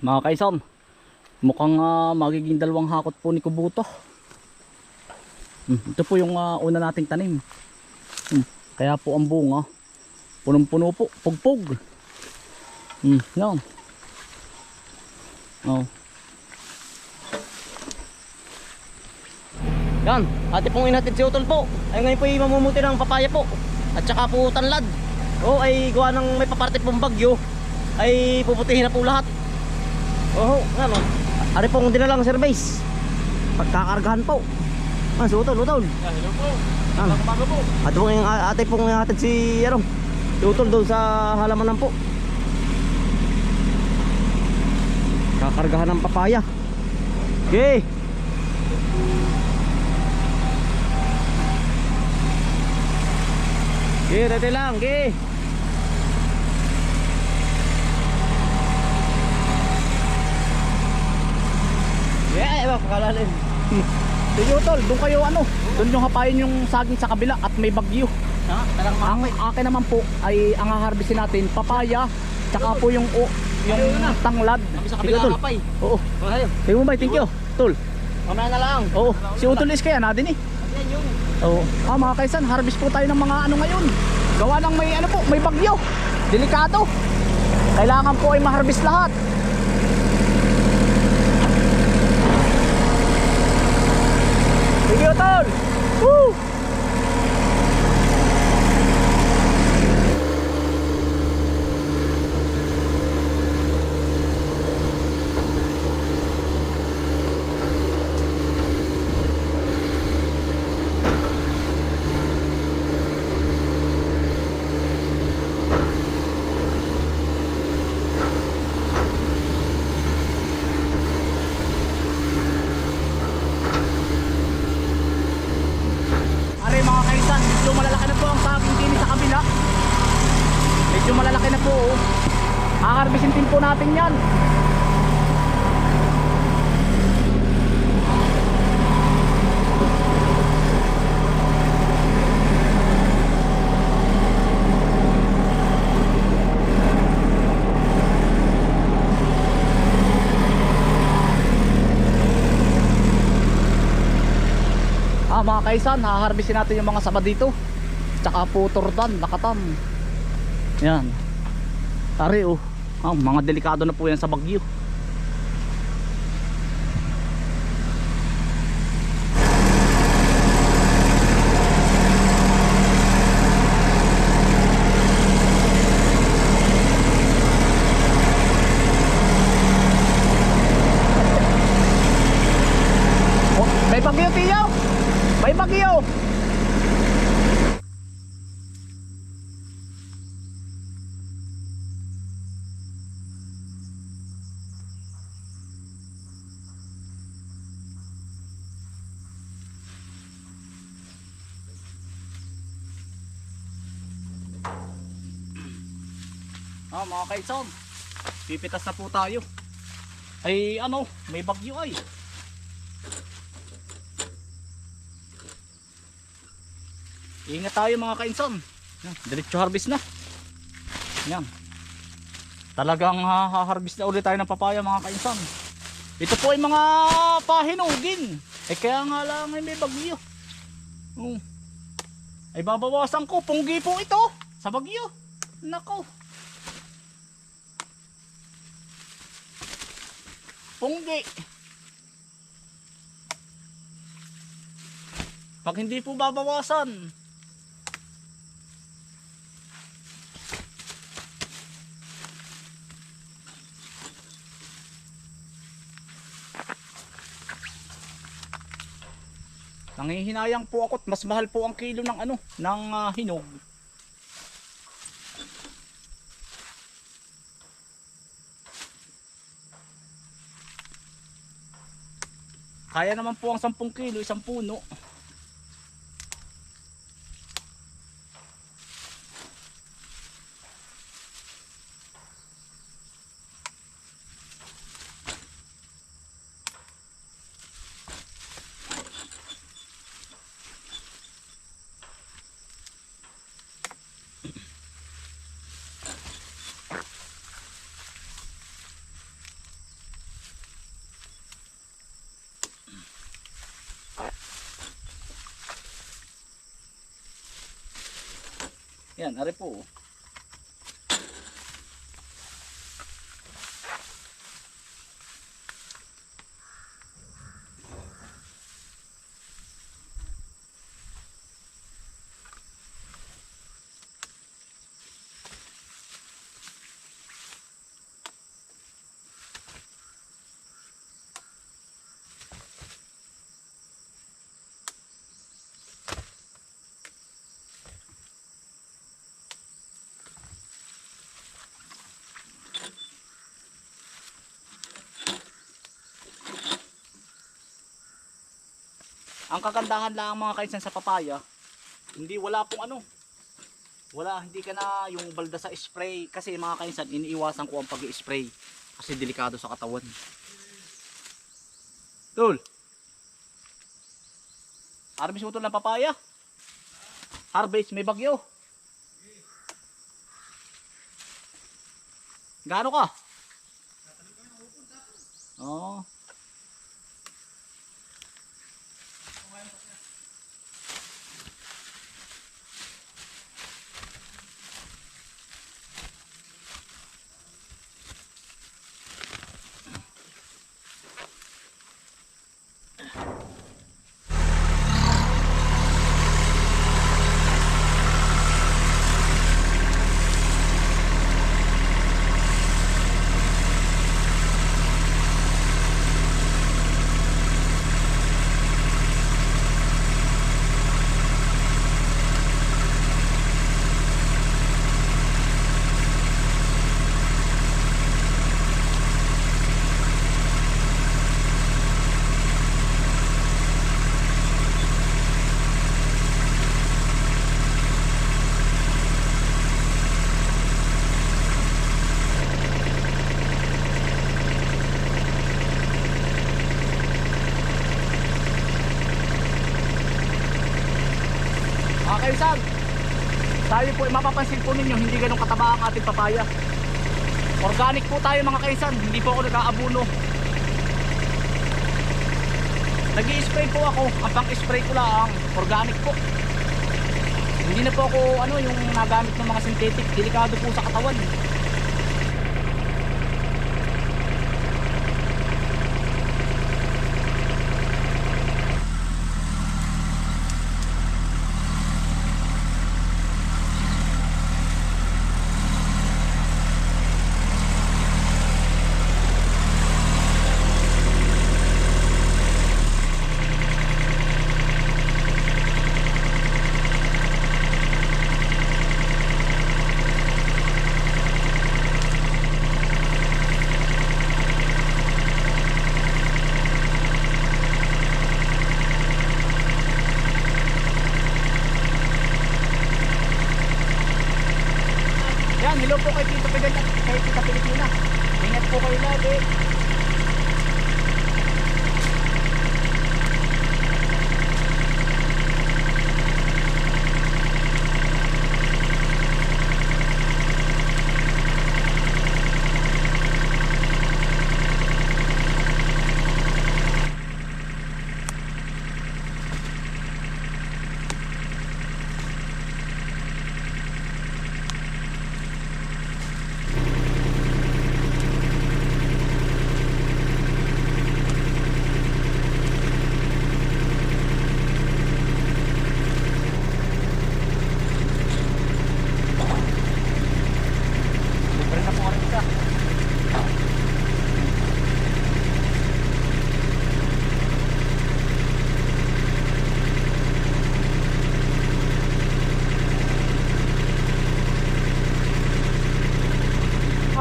Mga kaisan, mukhang ah, magiging dalawang hakot po ni Kubuto. Hmm, ito po yung ah, una nating tanim. Hmm, kaya po ang bunga, punong-puno po, pugpog. Hmm, yan. Oh. Yan, ate pong inatid si Utol po. Ay ngayon po ay mamumuti ng papaya po. At saka po tanlad. O ay gawa ng may paparte pong bagyo. Ay puputihin na po lahat. Oo, ano. Ari pong dinalang service. Pagkakargahan po. Ah, si Utol, Utol. Yeah, hello po. Ano? Umaga po. Ate pong yung ate pong inatid si ano. Si Utol doon sa halamanan po. Kakargahan ng papaya. Okay. Okay, dati lang, okay. Yeah, iba pakalalim. Sige Utol, doon kayo ano, doon yung hapayin yung saging sa kabila at may bagyo. Ha? Talang Ang akin naman po ay ang haharbisin natin, papaya, tsaka po yung o, yung Ayun na. tanglad. Kami sa Sige, kabila kapay. Oo. Tingnan mo ba, thank you. Tol. Mamaya na lang. Oo. Si Utol is kaya natin eh. Yan yun. Oo. Ah, mga kaisan, harvest po tayo ng mga ano ngayon. Gawa ng may ano po, may bagyo. Delikado. Kailangan po ay ma-harvest lahat. Sige, Utol. Woo! Are mga kaisan, medyo malalaki na po ang saging din sa kabila. Medyo malalaki na po. Oh. Haharbisin din po natin yan. Ah, mga kaisan, haharbisin natin yung mga saba dito. Tsaka po tordan, nakatan. Yan. Tari oh. Ah, mga delikado na po yan sa bagyo. Oh, may bagyo, tiyo! May bagyo! Ah, mga kaison. Pipitas na po tayo. Ay, ano, may bagyo ay. Ingat tayo mga kainsan. Diretso harvest na. Yan. Talagang ah, haharvest na ulit tayo ng papaya mga kainsan. Ito po ay mga pahinugin. Eh kaya nga lang ay may bagyo. Oh. Ay babawasan ko. Punggi po ito. Sa bagyo. Nako. Punggi. Pag hindi po babawasan, Nangihinayang po ako at mas mahal po ang kilo ng ano, ng ah, hinog. Kaya naman po ang 10 kilo, isang puno. Yan, ari po. Ang kagandahan lang mga kainsan sa papaya, hindi wala pong ano. Wala, hindi ka na yung balda sa spray. Kasi mga kainsan, iniiwasan ko ang pag-spray. Kasi delikado sa katawan. Tol. Harvest mo tol ng papaya. Harvest, may bagyo. Gaano ka? Oo. Mga kaisan, tayo po ay mapapansin po ninyo, hindi ganun kataba ang ating papaya. Organic po tayo mga kaisan, hindi po ako nag-aabuno. nag spray po ako, ang pang-spray ko lang, organic po. Hindi na po ako ano, yung nagamit ng mga synthetic, delikado po sa katawan.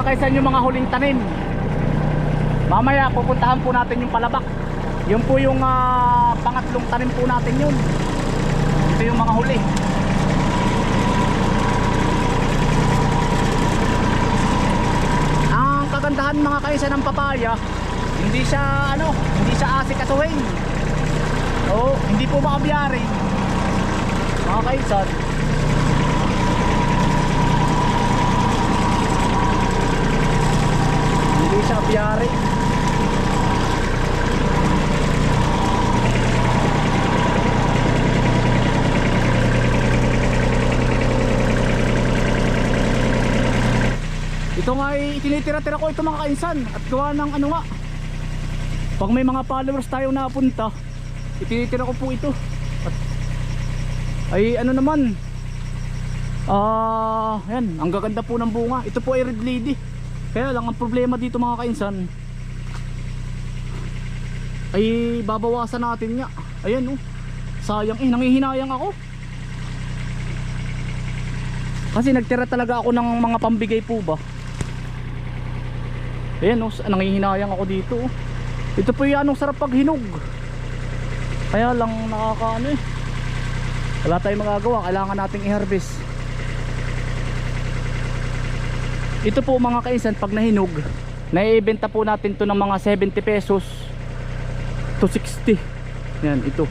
Mga kaisan yung mga huling tanim. Mamaya pupuntahan po natin yung palabak. Yun po yung ah, pangatlong tanim po natin yun. Ito yung mga huli. Ang kagandahan mga kaisa ng papaya, hindi siya ano, hindi siya asikasuhin. Oo, hindi po makabiyari. Mga kaisan. Hindi sa apiari. Ito nga ay tinitira-tira ko ito mga kainsan at gawa ng ano nga. Pag may mga followers tayo napunta itinitira ko po ito. At, ay ano naman ah uh, yan ang gaganda po ng bunga. Ito po ay red lady. Kaya lang ang problema dito mga kainsan ay babawasan natin nga. Ayan oh. Sayang eh, nangihinayang ako. Kasi nagtira talaga ako ng mga pambigay po ba. Ayan oh, nangihinayang ako dito oh. Ito po yung anong sarap pag hinog. Kaya lang nakakaano eh. Wala tayong magagawa, kailangan nating i-harvest. Ito po mga kainsan pag nahinog, naiibenta po natin to ng mga 70 pesos to 60. Yan, ito.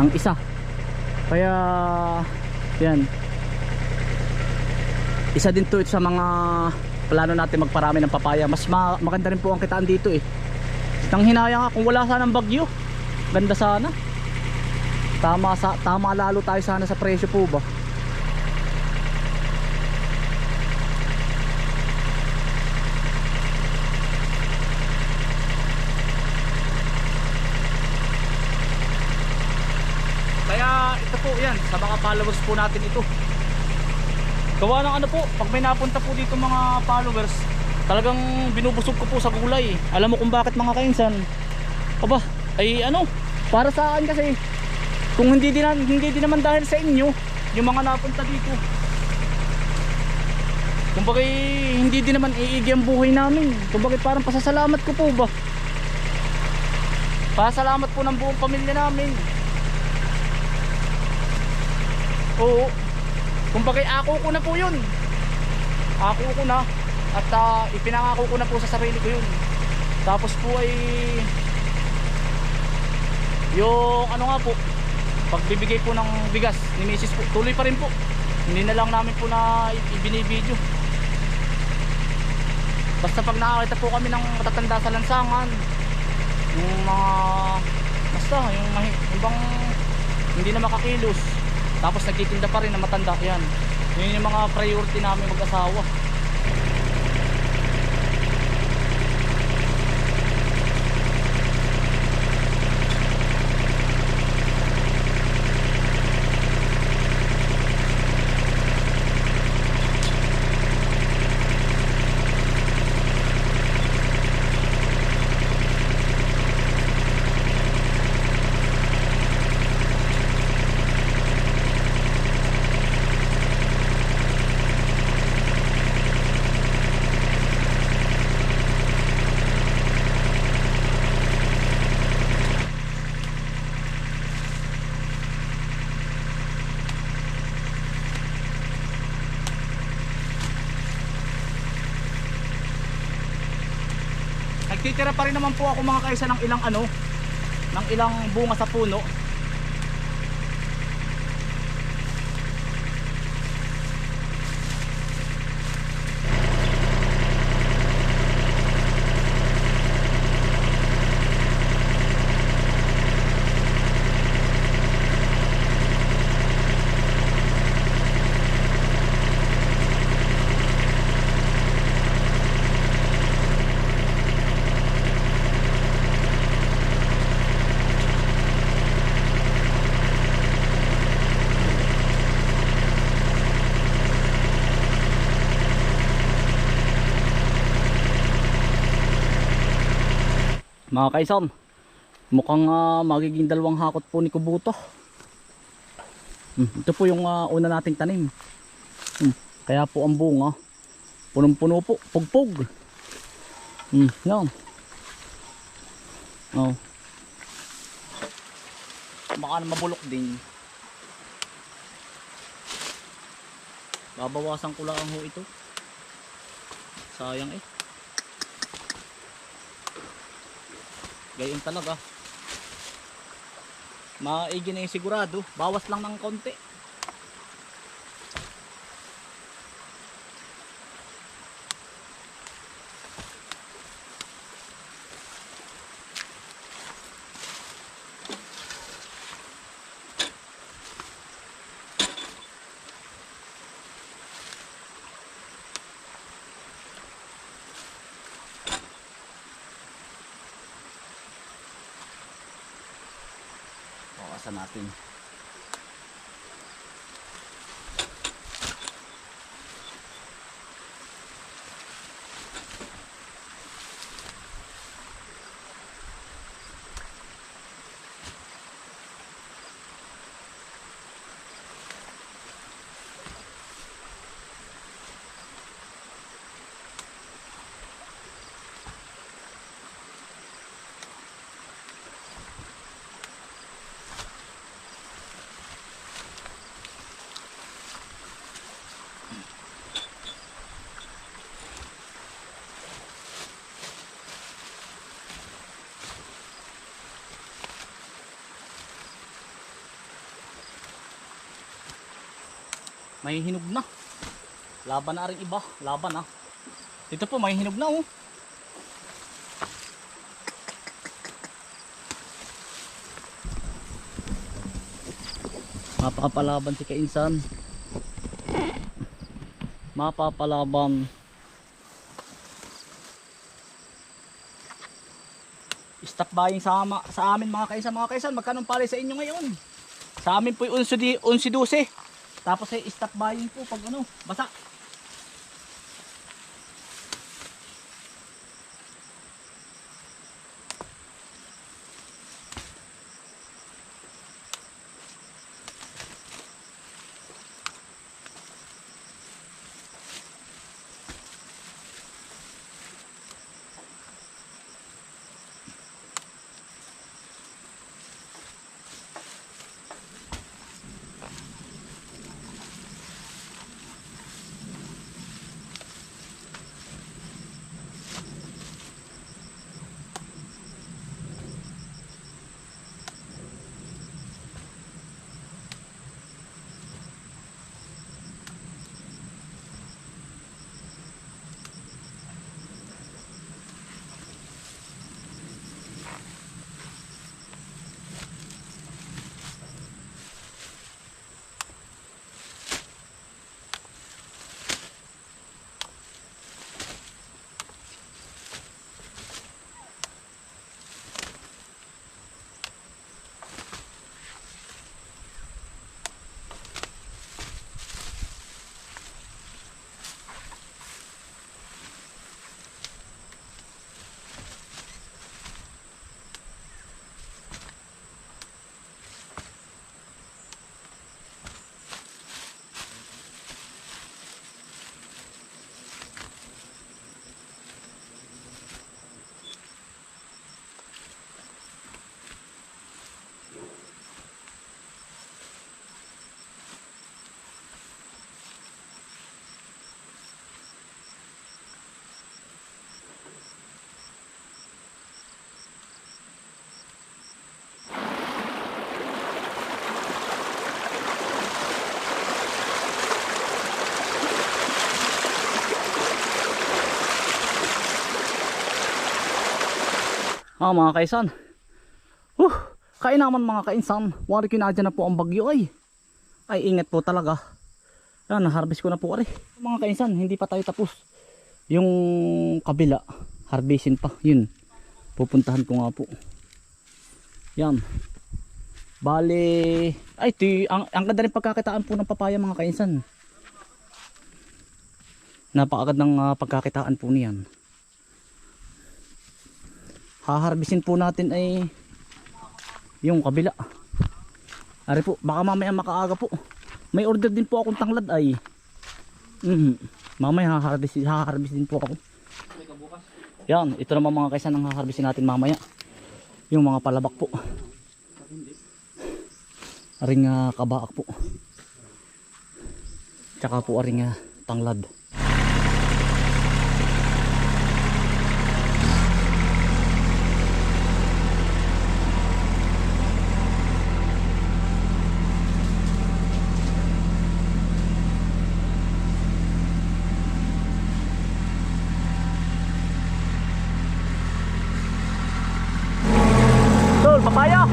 Ang isa. Kaya yan. Isa din to sa mga plano natin magparami ng papaya. Mas ma maganda rin po ang kitaan dito eh. Nang hinaya nga kung wala sanang bagyo. Ganda sana. Tama sa tama lalo tayo sana sa presyo po ba. Ito po yan, sa mga followers po natin ito. Gawa ng ano po, pag may napunta po dito mga followers, talagang binubusog ko po sa gulay. Alam mo kung bakit mga kainsan? Aba, ay ano, para sa akin kasi, kung hindi din, hindi din naman dahil sa inyo, yung mga napunta dito. Kumbaga hindi din naman iigi ang buhay namin. Kumbaga parang pasasalamat ko po ba? Pasalamat po ng buong pamilya namin. Oo. Kumbaga ako ko na po yun. Ako ko na. At ah, ipinangako ko na po sa sarili ko yun. Tapos po ay yung ano nga po pagbibigay po ng bigas ni Mrs. po tuloy pa rin po hindi na lang namin po na i- ibinibideo basta pag nakakita po kami ng matatanda sa lansangan yung mga basta yung, mahi- yung bang hindi na makakilos tapos nagtitinda pa rin na matanda yan. Yun yung mga priority namin mag-asawa Nagtitira pa rin naman po ako mga kaisa ng ilang ano, ng ilang bunga sa puno. Mga kaisan, mukhang ah, magiging dalawang hakot po ni Kubuto. Hmm, ito po yung ah, una nating tanim. Hmm, kaya po ang bunga, punong-puno po, pugpog. Hmm, yan. Oh. Baka mabulok din. Babawasan ko lang ho ito. Sayang eh. Gayon talaga. Maigi na yung sigurado. Bawas lang ng konti. Natin. May hinog na. Laban na rin iba. Laban na. Dito po may hinog na oh. Mapapalaban si Kainsan. Mapapalaban. Stop buying sa, sa amin mga kaisan. Mga kaisan, magkano pala sa inyo ngayon? Sa amin po yung 11 12. Tapos ay stop buying po pag ano, basa. Ah, mga kaisan. Huh, kain naman mga kainsan. Wari kinadya na po ang bagyo ay. Ay, ingat po talaga. Yan, harvest ko na po ari. Mga kainsan, hindi pa tayo tapos. Yung kabila, harvestin pa. Yun, pupuntahan ko nga po. Yan. Bale, ay, ti, ang, ang ganda rin pagkakitaan po ng papaya mga kainsan. Napakagad ng ah, pagkakitaan po niyan haharbisin po natin ay yung kabila. Ari po baka mamaya makaaga po. May order din po akong tanglad ay mm, mamaya haharbisin, haharbisin po ako. Yan ito naman mga kaysa nang haharbisin natin mamaya. Yung mga palabak po. Aring uh, kabaak po. Tsaka po aring uh, tanglad Tol, papaya.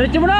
Diretso mo na! Diretso!